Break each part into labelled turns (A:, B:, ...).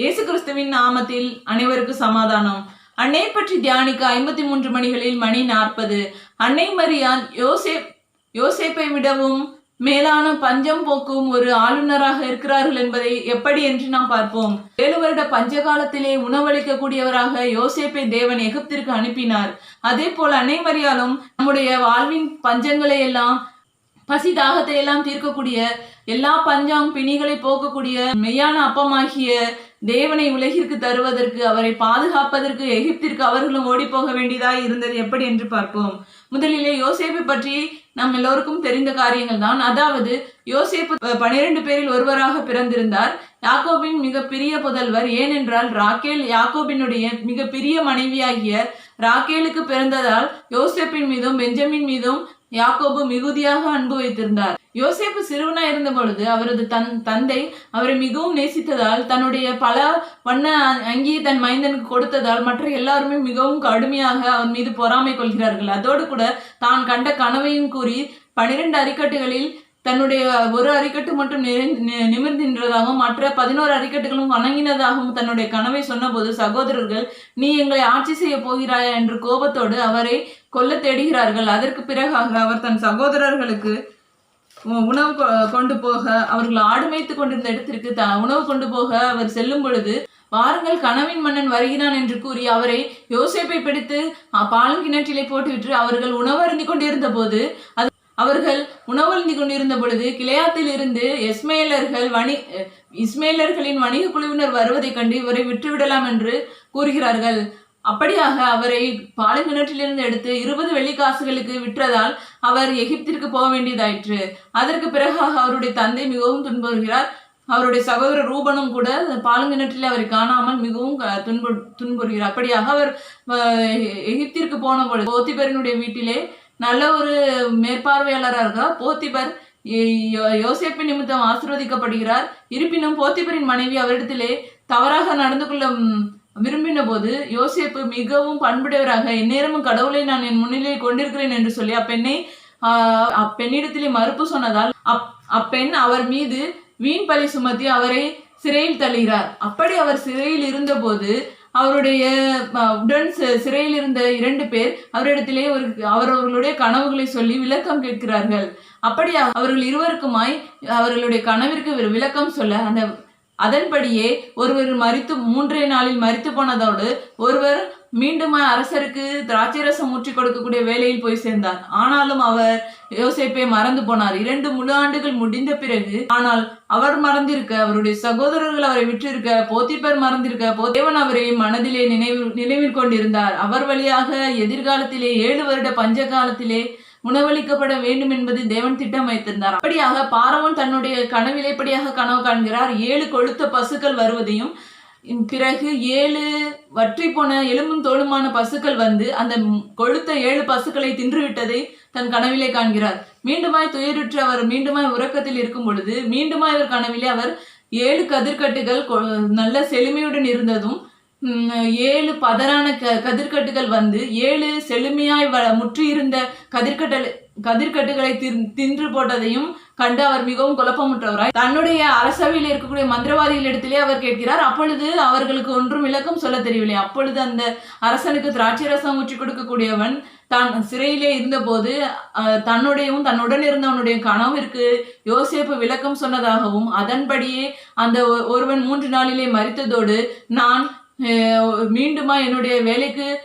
A: இயேசு கிறிஸ்துவின் நாமத்தில் அனைவருக்கு சமாதானம். அன்னை பற்றி தியானிக்க ஐம்பத்தி மூன்று மணிகளில் மணி நாற்பது. அன்னை மரியான் யோசேப் யோசேப்பை விடவும் மேலான பஞ்சம் போக்கும் ஒரு ஆளுநராக இருக்கிறார்கள் என்பதை எப்படி என்று நாம் பார்ப்போம். ஏழு வருட பஞ்ச காலத்திலே உணவளிக்கக்கூடியவராக யோசேப்பை தேவன் எகிப்திற்கு அனுப்பினார். அதே போல் அன்னை மரியாலும் நம்முடைய வாழ்வின் பஞ்சங்களை எல்லாம் பசி தாகத்தை எல்லாம் தீர்க்கக்கூடிய எல்லா பஞ்சம் பிணிகளை போக்கக்கூடிய மெய்யான அப்பமாகிய தேவனை உலகிற்கு தருவதற்கு அவரை பாதுகாப்பதற்கு எகிப்திற்கு அவர்களும் ஓடி போக வேண்டியதாய் இருந்தது எப்படி என்று பார்ப்போம். முதலிலே யோசேப்பை பற்றி நம் எல்லோருக்கும் தெரிந்த காரியங்கள் தான். அதாவது யோசேப்பு பனிரெண்டு பேரில் ஒருவராக பிறந்திருந்தார். யாக்கோபின் மிக பிரிய புதல்வர் ஏனென்றால் ராக்கேல் யாக்கோபினுடைய மிக பிரிய மனைவியாகிய ராக்கேலுக்கு பிறந்ததால் யோசேப்பின் மீதும் பெஞ்சமின் மீதும் யாக்கோபு மிகுதியாக அன்பு வைத்திருந்தார். யோசேப்பு சிறுவனா இருந்த பொழுது அவரது தன் தந்தை அவரை மிகவும் நேசித்ததால் தன்னுடைய பல வண்ண அங்கியை தன் மைந்தனுக்கு கொடுத்ததால் மற்ற எல்லாருமே மிகவும் கடுமையாக அவன் மீது பொறாமை கொள்கிறார்கள். அதோடு கூட தான் கண்ட கனவையும் கூறி பனிரெண்டு அறிக்கட்டுகளில் தன்னுடைய ஒரு அறிக்கட்டு மட்டும் நிமிர்ந்தின்றதாகவும் மற்ற பதினோரு அறிக்கட்டுகளும் வணங்கினதாகவும் தன்னுடைய கனவை சொன்னபோது சகோதரர்கள் நீ எங்களை ஆட்சி செய்ய போகிறாயா? என்று கோபத்தோடு அவரை கொல்ல தேடுகிறார்கள். அதற்கு பிறகாக அவர் தன் சகோதரர்களுக்கு உணவு கொ- கொண்டு போக அவர்கள் ஆடு மேய்த்து கொண்டிருந்த இடத்திற்கு த உணவு கொண்டு போக அவர் செல்லும் பொழுது வாருங்கள் கனவின் மன்னன் வருகிறான் என்று கூறி அவரை யோசேப்பை பிடித்து அ, பாலங்கிணற்றிலே போட்டுவிட்டு அவர்கள் உணவருந்தி கொண்டிருந்த போது அது அவர்கள் உணவருந்தி கொண்டிருந்த பொழுது கிளையாத்தில் இருந்து எஸ்மேலர்கள் வணி இஸ்மேலர்களின் வணிக குழுவினர் வருவதைக் கண்டு இவரை விட்டுவிடலாம் என்று கூறுகிறார்கள். அப்படியாக அவரை பாலங்கிணற்றிலிருந்து எடுத்து இருபது வெள்ளிக்காசுகளுக்கு விற்றதால் அவர் எகிப்திற்கு போக வேண்டியதாயிற்று. அதற்கு பிறகாக அவருடைய தந்தை மிகவும் துன்புறுகிறார். அவருடைய சகோதரர் ரூபனும் கூட பாலுங்கிணற்றில் அவரை காணாமல் மிகவும் துன்பு துன்புறுகிறார். அப்படியாக அவர் அஹ், எகிப்திற்கு போன பொழுது போத்திபரினுடைய வீட்டிலே நல்ல ஒரு மேற்பார்வையாளராக இருக்கிறார் போத்திபர் யோசேப்பு நிமித்தம் ஆசிர்வதிக்கப்படுகிறார். இருப்பினும் போத்திபரின் மனைவி அவரிடத்திலே தவறாக நடந்து கொள்ள விரும்பின போது யோசேப்பு மிகவும் பண்புடையவராக எந்நேரமும் கடவுளை நான் என் முன்னிலையில் கொண்டிருக்கிறேன் என்று சொல்லி அப்பெண்ணை அப்பெண்ணிடத்திலே மறுப்பு சொன்னதால் அப் அப்பெண் அவர் மீது வீண் பழி சுமத்தி அவரை சிறையில் தள்ளுகிறார். அப்படி அவர் சிறையில் இருந்தபோது அவருடைய உடன் சிறையில் இருந்த இரண்டு பேர் அவரிடத்திலே ஒரு அவர் அவர்களுடைய கனவுகளை சொல்லி விளக்கம் கேட்கிறார்கள். அப்படி அவர்கள் இருவருக்குமாய் அவர்களுடைய கனவிற்கு விளக்கம் சொல்ல அந்த அதன்படியே ஒருவர் மறித்து மூன்றே நாளில் மறித்து போனதோடு ஒருவர் மீண்டும் அரசருக்கு திராட்சை ரசம் ஊற்றி கொடுக்கக்கூடிய வேலையில் போய் சேர்ந்தார். ஆனாலும் அவர் யோசிப்பை மறந்து போனார். இரண்டு முழு ஆண்டுகள் முடிந்த பிறகு ஆனால் அவர் மறந்திருக்க அவருடைய சகோதரர்கள் அவரை விற்றிருக்க போத்திப்பர் மறந்திருக்க போ- தேவன் அவரை மனதிலே நினைவு நினைவில் கொண்டிருந்தார். அவர் வழியாக எதிர்காலத்திலே ஏழு வருட பஞ்ச காலத்திலே உணவளிக்கப்பட வேண்டும் என்பது தேவன் திட்டம் வைத்திருந்தார் அப்படியாக பாரவன் தன்னுடைய கனவிலைப்படியாக கனவு காண்கிறார். ஏழு கொழுத்த பசுக்கள் வருவதையும் பிறகு ஏழு வற்றி போன எலும்பும் தோளுமான பசுக்கள் வந்து அந்த கொழுத்த ஏழு பசுக்களை தின்றுவிட்டதை தன் கனவிலே காண்கிறார். மீண்டுமாய் துயருற்று அவர் மீண்டுமாய் உறக்கத்தில் இருக்கும் பொழுது மீண்டுமாய் அவர் கனவிலே அவர் ஏழு கதிர்கட்டுகள் கொ- நல்ல செழுமையுடன் இருந்ததும் ஏழு பதறான க கதிர்கட்டுகள் வந்து ஏழு செழுமையாய் வ முற்றி இருந்த கதிர்கட்டுகளை கதிர்க்கட்டுகளை தின் தின்று போட்டதையும் கண்டு அவர் மிகவும் குழப்பமுற்றவராய். தன்னுடைய அரசவையில் இருக்கக்கூடிய மந்திரவாதிகளிடத்திலே அவர் கேட்கிறார் அப்பொழுது அவர்களுக்கு ஒன்றும் விளக்கம் சொல்ல தெரியவில்லை. அப்பொழுது அந்த அரசனுக்கு திராட்சை ரசம் ஊற்றி கொடுக்கக்கூடியவன் தான் சிறையிலே இருந்தபோது தன்னுடையவும் தன்னுடன் இருந்தவனுடைய கனவிற்கு யோசேப்பு விளக்கம் சொன்னதாகவும் அதன்படியே அந்த ஒ- ஒருவன் மூன்று நாளிலே மறித்ததோடு நான் மீண்டுமா என்னுடைய வேலைக்கு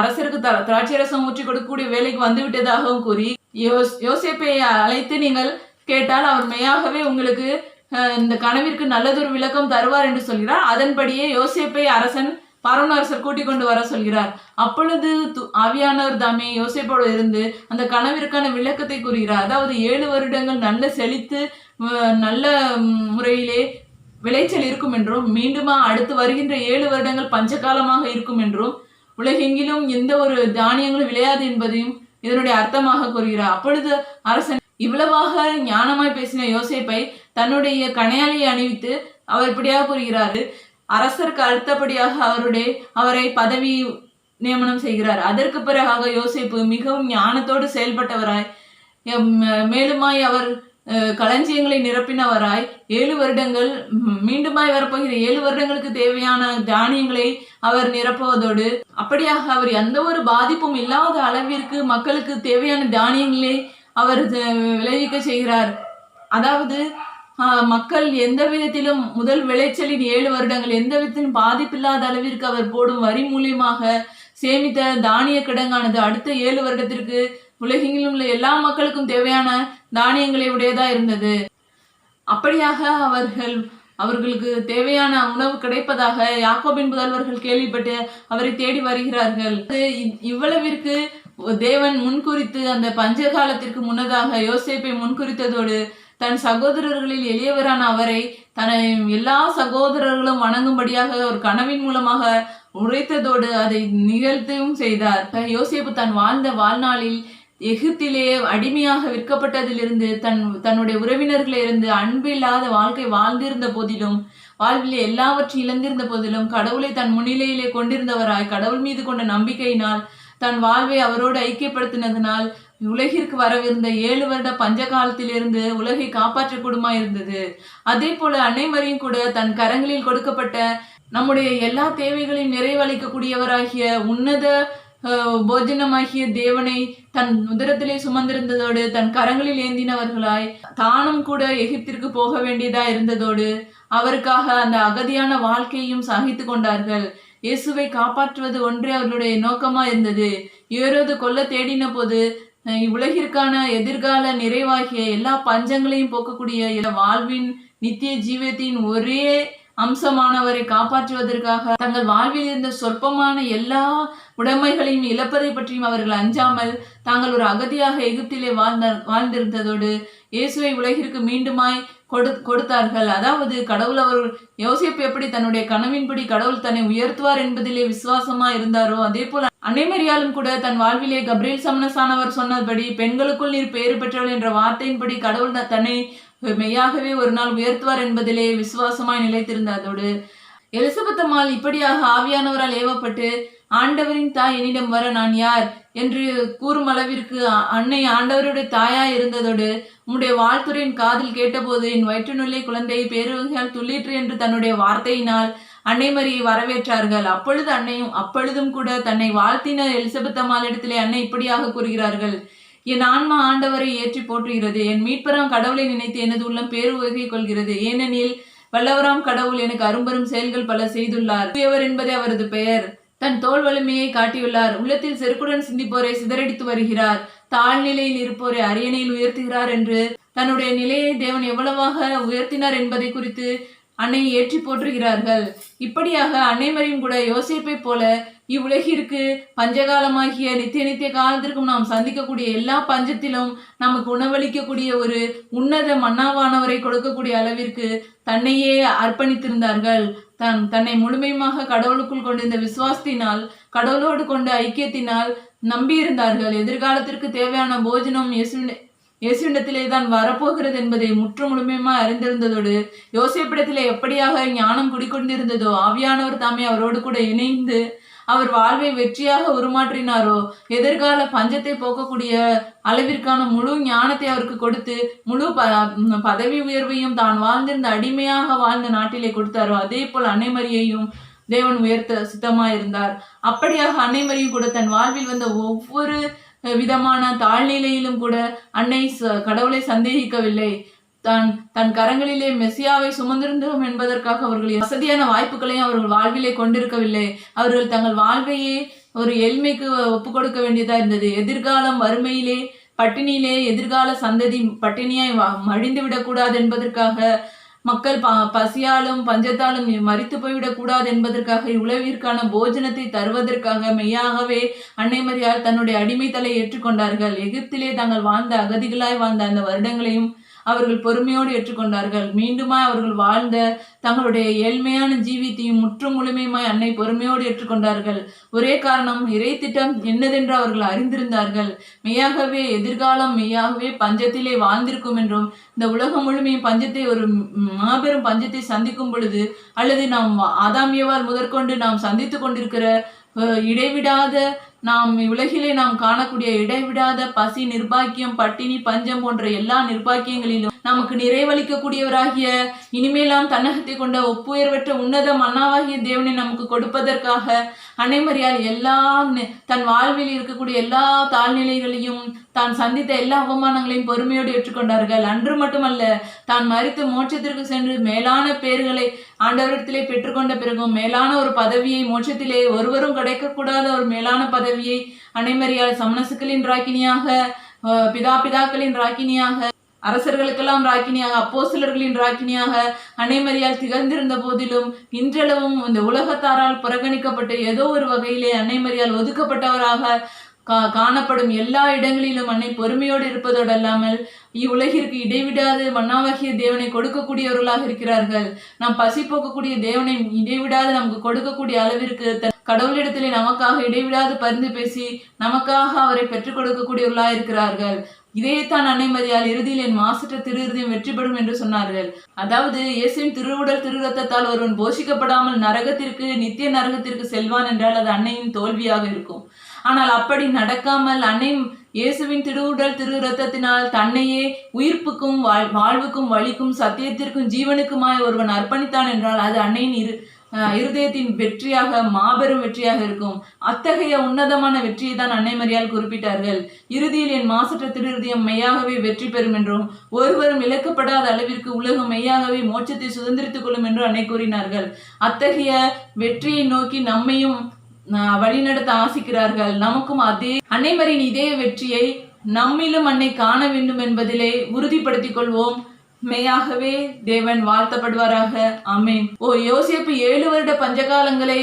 A: அரசருக்கு திராட்சை ரசம் ஊற்றி கொடுக்கக்கூடிய வேலைக்கு வந்து விட்டதாகவும் கூறி யோஸ் யோசேப்பை அழைத்து நீங்கள் கேட்டால் அவர் மெய்யாகவே உங்களுக்கு இந்த கனவிற்கு நல்லதொரு விளக்கம் தருவார் என்று சொல்கிறார். அதன்படியே யோசேப்பை அரசன் பார்வன் அரசர் கூட்டிக் கொண்டு வர சொல்கிறார். அப்பொழுது து- ஆவியானவர் தாமே யோசேப்போடு இருந்து அந்த கனவிற்கான விளக்கத்தை கூறுகிறார். அதாவது ஏழு வருடங்கள் நல்ல செழித்து நல்ல முறையிலே விளைச்சல் இருக்கும் என்றும் மீண்டுமா அடுத்து வருகின்ற ஏழு வருடங்கள் பஞ்சகாலமாக இருக்கும் என்றும் உலகெங்கிலும் எந்த ஒரு தானியங்களும் விளையாது என்பதையும் இதனுடைய அர்த்தமாக கூறுகிறார். அப்பொழுது அரசன் இவ்வளவாக ஞானமாய் பேசின யோசேப்பை தன்னுடைய கணையாளியை அணிவித்து அவர் இப்படியாக கூறுகிறார் அரசருக்கு அடுத்தபடியாக அவருடைய அவரை பதவி நியமனம் செய்கிறார். அதற்கு பிறகாக யோசேப்பு மிகவும் ஞானத்தோடு செயல்பட்டவராய் மேலுமாய் அவர் களஞ்சியங்களை நிரப்பினவராய் ஏழு வருடங்கள் மீண்டுமாய் வரப்போகிற ஏழு வருடங்களுக்கு தேவையான தானியங்களை அவர் நிரப்புவதோடு அப்படியாக அவர் எந்த ஒரு பாதிப்பும் இல்லாத அளவிற்கு மக்களுக்கு தேவையான தானியங்களை அவர் விளைவிக்க செய்கிறார். அதாவது ஆஹ், மக்கள் எந்த விதத்திலும் முதல் விளைச்சலின் ஏழு வருடங்கள் எந்த விதத்திலும் பாதிப்பில்லாத அளவிற்கு அவர் போடும் வரி மூலியமாக சேமித்த தானிய கிடங்கானது அடுத்த ஏழு வருடத்திற்கு உலகெங்கிலும் உள்ள எல்லா மக்களுக்கும் தேவையான தானியங்களை உடையதா இருந்தது. அப்படியாக அவர்கள் அவர்களுக்கு தேவையான உணவு கிடைப்பதாக யாக்கோபின் புதல்வர்கள் கேள்விப்பட்டு அவரை தேடி வருகிறார்கள். இ- இவ்வளவிற்கு தேவன் முன்குறித்து அந்த பஞ்ச காலத்திற்கு முன்னதாக யோசேப்பை முன்குறித்ததோடு தன் சகோதரர்களில் எளியவரான அவரை தன்னை எல்லா சகோதரர்களும் வணங்கும்படியாக ஒரு கனவின் மூலமாக உரைத்ததோடு அதை நிகழ்த்தவும் செய்தார். யோசேப்பு தன் வாழ்ந்த வாழ்நாளில் எகிப்திலே அடிமையாக விற்கப்பட்டதிலிருந்து தன் தன்னுடைய உறவினர்களிலிருந்து அன்பில்லாத வாழ்க்கை வாழ்ந்திருந்த போதிலும் வாழ்விலே எல்லாவற்றையும் இழந்திருந்த போதிலும் கடவுளை தன் முன்னிலையிலே கொண்டிருந்தவராய் கடவுள் மீது கொண்ட நம்பிக்கையினால் தன் வாழ்வை அவரோடு ஐக்கியப்படுத்தினதனால் உலகிற்கு வரவிருந்த ஏழு வருட பஞ்ச காலத்திலிருந்து உலகை காப்பாற்றக்கூடுமா இருந்தது அதே போல அன்னைமரியும் கூட தன் கரங்களில் கொடுக்கப்பட்ட நம்முடைய எல்லா தேவைகளையும் நிறைவளிக்கக்கூடியவராகிய உன்னத போஜனமாகிய தேவனை தன் உதரத்திலே சுமந்திருந்ததோடு தன் கரங்களில் ஏந்தினவர்களாய் தானும் கூட எகிப்திற்கு போக வேண்டியதா இருந்ததோடு அவருக்காக அந்த அகதியான வாழ்க்கையும் சகித்து கொண்டார்கள். இயேசுவை காப்பாற்றுவது ஒன்றே அவர்களுடைய நோக்கமா இருந்தது. ஏறோது கொல்ல தேடின போது அஹ், இவ்வுலகிற்கான எதிர்கால நிறைவாகிய எல்லா பஞ்சங்களையும் போக்கக்கூடிய வாழ்வின் நித்திய ஜீவத்தின் ஒரே அம்சமானவரை காப்பாற்றுவதற்காக தங்கள் வாழ்வில் இருந்த சொற்பமான எல்லா உடைமைகளையும் இழப்பதை பற்றியும் அவர்கள் அஞ்சாமல் தாங்கள் ஒரு அகதியாக எகிப்திலே வாழ்ந்த வாழ்ந்திருந்ததோடு இயேசுவை உலகிற்கு மீண்டுமாய் கொடு கொடுத்தார்கள். அதாவது கடவுள் அவர் யோசிப்பு எப்படி தன்னுடைய கனவின்படி கடவுள் தன்னை உயர்த்துவார் என்பதிலே விசுவாசமா இருந்தாரோ அதே போல அன்னைமரியாலும் கூட தன் வாழ்விலே கப்ரீல் சமனசானவர் சொன்னபடி பெண்களுக்குள் நீர் பேறு பெற்றவள் என்ற வார்த்தையின்படி கடவுள் தன்னை மெய்யாகவே ஒரு நாள் உயர்த்துவார் என்பதிலே விசுவாசமாய் நிலைத்திருந்ததோடு எலிசபெத் அம்மாள் இப்படியாக ஆவியானவரால் ஏவப்பட்டு ஆண்டவரின் தாய் என்னிடம் வர நான் யார்? என்று கூறும் அளவிற்கு அன்னை ஆண்டவருடைய தாயாய் இருந்ததோடு உம்முடைய வாழ்த்துறையின் காதில் கேட்டபோது என் வயிற்றுநுள்ளே குழந்தை பேருவகையால் துள்ளிற்று என்று தன்னுடைய வார்த்தையினால் அன்னை மரியை வரவேற்றார்கள். அப்பொழுது அன்னையும் அப்பொழுதும் கூட தன்னை வாழ்த்தின எலிசபெத் அம்மாளிடத்திலே அன்னை இப்படியாக கூறுகிறார்கள் என் ஆன்மா ஆண்டவரை ஏற்றி போற்றுகிறது. என் மீட்பராம் கடவுளை நினைத்து எனது உள்ளம் பேரு உகை கொள்கிறது. ஏனெனில் வல்லவராம் கடவுள் எனக்கு அரும்பரும் செயல்கள் பல செய்துள்ளார். தூயவர் என்பதே அவரது பெயர். தன் தோல் வலிமையை காட்டியுள்ளார். உள்ளத்தில் செருக்குடன் சிந்திப்போரை சிதறடித்து வருகிறார். தாழ்நிலையில் இருப்போரை அரியணையில் உயர்த்துகிறார் என்று தன்னுடைய நிலையை தேவன் எவ்வளவாக உயர்த்தினார் என்பதை குறித்து அன்னையை ஏற்றி போற்றுகிறார்கள். இப்படியாக அன்னைமரியும் கூட யோசிப்பை போல இவ்வுலகிற்கு பஞ்சகாலமாகிய நித்திய நித்திய காலத்திற்கும் நாம் சந்திக்கக்கூடிய எல்லா பஞ்சத்திலும் நமக்கு உணவளிக்கக்கூடிய ஒரு உன்னத மன்னாவானவரை கொடுக்கக்கூடிய அளவிற்கு தன்னையே அர்ப்பணித்திருந்தார்கள். தன் தன்னை முழுமையுமாக கடவுளுக்குள் கொண்டிருந்த விசுவாசத்தினால் கடவுளோடு கொண்ட ஐக்கியத்தினால் நம்பியிருந்தார்கள். எதிர்காலத்திற்கு தேவையான போஜனம் இயேசுவின் இயேசுவிடத்திலே தான் வரப்போகிறது என்பதை முற்று முழுமையுமா அறிந்திருந்ததோடு யோசிப்பிடத்திலே எப்படியாக ஞானம் குடிக்கொண்டிருந்ததோ ஆவியானவர் தாமே அவரோடு கூட இணைந்து அவர் வாழ்வை வெற்றியாக உருமாற்றினாரோ எதிர்கால பஞ்சத்தை போக்கக்கூடிய அளவிற்கான முழு ஞானத்தை அவருக்கு கொடுத்து முழு ப பதவி உயர்வையும் தான் வாழ்ந்திருந்த அடிமையாக வாழ்ந்த நாட்டிலே கொடுத்தாரோ அதே போல் அன்னைமரியையும் தேவன் உயர்த்த சித்தமாயிருந்தார். அப்படியாக அன்னைமரியும் கூட தன் வாழ்வில் வந்த ஒவ்வொரு விதமான தாழ்நிலையிலும் கூட அன்னை ச- கடவுளை சந்தேகிக்கவில்லை. தான் தன் கரங்களிலே மெசியாவை சுமந்திருந்தோம் என்பதற்காக அவர்கள் வசதியான வாய்ப்புகளையும் அவர்கள் வாழ்விலே கொண்டிருக்கவில்லை. அவர்கள் தங்கள் வாழ்வையே ஒரு எளிமைக்கு ஒப்பு கொடுக்க வேண்டியதா இருந்தது. எதிர்காலம் வறுமையிலே பட்டினியிலே எதிர்கால சந்ததி பட்டினியாய் மழிந்து மடிந்து விடக்கூடாது என்பதற்காக மக்கள் ப பசியாலும் பஞ்சத்தாலும் மறித்து போய்விடக் கூடாது என்பதற்காக உழவிற்கான போஜனத்தை தருவதற்காக மெய்யாகவே அன்னைமரியால் தன்னுடைய அடிமைத்தலை ஏற்றுக்கொண்டார்கள். எகிப்திலே தாங்கள் வாழ்ந்த அகதிகளாய் வாழ்ந்த அந்த வருடங்களையும் அவர்கள் பொறுமையோடு ஏற்றுக்கொண்டார்கள். மீண்டுமாய் அவர்கள் வாழ்ந்த தங்களுடைய ஏழ்மையான ஜீவித்தையும் முற்றும் முழுமையுமாய் அன்னை பொறுமையோடு ஏற்றுக்கொண்டார்கள். ஒரே காரணம் இறை திட்டம் என்னதென்று அவர்கள் அறிந்திருந்தார்கள். மெய்யாகவே எதிர்காலம் மெய்யாகவே பஞ்சத்திலே வாழ்ந்திருக்கும் என்றும் இந்த உலகம் முழுமையும் பஞ்சத்தை ஒரு மாபெரும் பஞ்சத்தை சந்திக்கும் பொழுது அல்லது நாம் ஆதாமியவால் முதற்கொண்டு நாம் சந்தித்து கொண்டிருக்கிற இடைவிடாத நாம் உலகிலே நாம் காணக்கூடிய இடைவிடாத பசி நிர்பாக்கியம் பட்டினி பஞ்சம் போன்ற எல்லா நிர்பாக்கியங்களிலும் நமக்கு நிறைவளிக்கக்கூடியவராகிய இனிமேலாம் தன்னகத்தை கொண்ட ஒப்புயர்வற்ற உன்னத மன்னாவாகிய தேவனை நமக்கு கொடுப்பதற்காக அனைமறியால் எல்லாம் தன் வாழ்வில் இருக்கக்கூடிய எல்லா தாழ்நிலைகளையும் தான் சந்தித்த எல்லா அவமானங்களையும் பொறுமையோடு ஏற்றுக்கொண்டார்கள். அன்று மட்டுமல்ல தான் மறித்து மோட்சத்திற்கு சென்று மேலான பேர்களை ஆண்டவரிடத்திலே பெற்றுக்கொண்ட பிறகும் மேலான ஒரு பதவியை மோட்சத்திலே ஒருவரும் கிடைக்கக்கூடாத ஒரு மேலான பதவி பதவியை அனைமறியால் சமணசுக்களின் ராக்கினியாக பிதா பிதாக்களின் ராக்கினியாக அரசர்களுக்கெல்லாம் ராக்கினியாக அப்போ சிலர்களின் ராக்கினியாக அன்னைமரியால் திகழ்ந்திருந்த போதிலும் இன்றளவும் இந்த உலகத்தாரால் புறக்கணிக்கப்பட்டு ஏதோ ஒரு வகையிலே அன்னைமரியால் ஒதுக்கப்பட்டவராக கா- காணப்படும் எல்லா இடங்களிலும் அன்னை பொறுமையோடு இருப்பதோடு அல்லாமல் இவ்வுலகிற்கு இடைவிடாது மன்னாவாகிய தேவனை கொடுக்கக்கூடியவர்களாக இருக்கிறார்கள். நாம் பசி போக்கக்கூடிய தேவனை இடைவிடாது நமக்கு கொடுக்கக்கூடிய அளவிற்கு தன் கடவுளிடத்திலே நமக்காக இடைவிடாது பரிந்து பேசி நமக்காக அவரை பெற்றுக் கொடுக்கக்கூடியவர்களாக இருக்கிறார்கள். இதைத்தான் அன்னைமதியால் இறுதியில் என் மாசற்ற திரு இருதயம் வெற்றி பெறும் என்று சொன்னார்கள். அதாவது இயேசுவின் திருவுடல் திருரத்தத்தால் ஒருவன் போஷிக்கப்படாமல் நரகத்திற்கு நித்திய நரகத்திற்கு செல்வான் என்றால் அது அன்னையின் தோல்வியாக இருக்கும். ஆனால் அப்படி நடக்காமல் அன்னை இயேசுவின் திருவுடல் திரு ரத்தத்தினால் தன்னையே உயிர்ப்புக்கும் வாழ் வாழ்வுக்கும் வழிக்கும் சத்தியத்திற்கும் ஜீவனுக்குமாய் ஒருவன் அர்ப்பணித்தான் என்றால் அது அன்னையின் இரு இருதயத்தின் வெற்றியாக மாபெரும் வெற்றியாக இருக்கும். அத்தகைய உன்னதமான வெற்றியை தான் அன்னை மரியால் குறிப்பிட்டார்கள். இறுதியில் என் மாசற்ற திருஹிருதயம் மெய்யாகவே வெற்றி பெறும் என்றும் ஒருவரும் இழக்கப்படாத அளவிற்கு உலகம் மெய்யாகவே மோட்சத்தை சுதந்திரித்துக் கொள்ளும் என்று அன்னை கூறினார்கள். அத்தகைய வெற்றியை நோக்கி நம்மையும் வழிநடத்த ஆசிக்கிறார்கள். நமக்கும் அதே அன்னைமரின் இதே வெற்றியை நம்மிலும் அன்னை காண வேண்டும் என்பதிலே உறுதிப்படுத்திக் கொள்வோம். மெய்யாகவே தேவன் வாழ்த்தப்படுவாராக. அமேன் ஓ யோசிப்பு ஏழு வருட பஞ்சகாலங்களை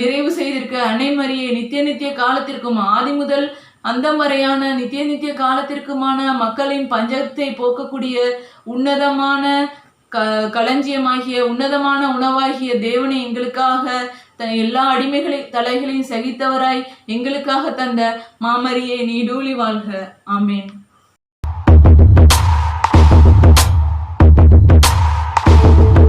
A: நிறைவு செய்திருக்க அன்னைமரியை நித்திய நித்திய காலத்திற்கும் ஆதி முதல் அந்த வரையான நித்திய நித்திய காலத்திற்குமான மக்களின் பஞ்சத்தை போக்கக்கூடிய உன்னதமான க களஞ்சியமாகிய உன்னதமான உணவாகிய தேவனை எங்களுக்காக தன் எல்லா அடிமைகளை தலைகளையும் சகித்தவராய் எங்களுக்காக தந்த மாமரியை நீடூழி வாழ்க. ஆமேன்.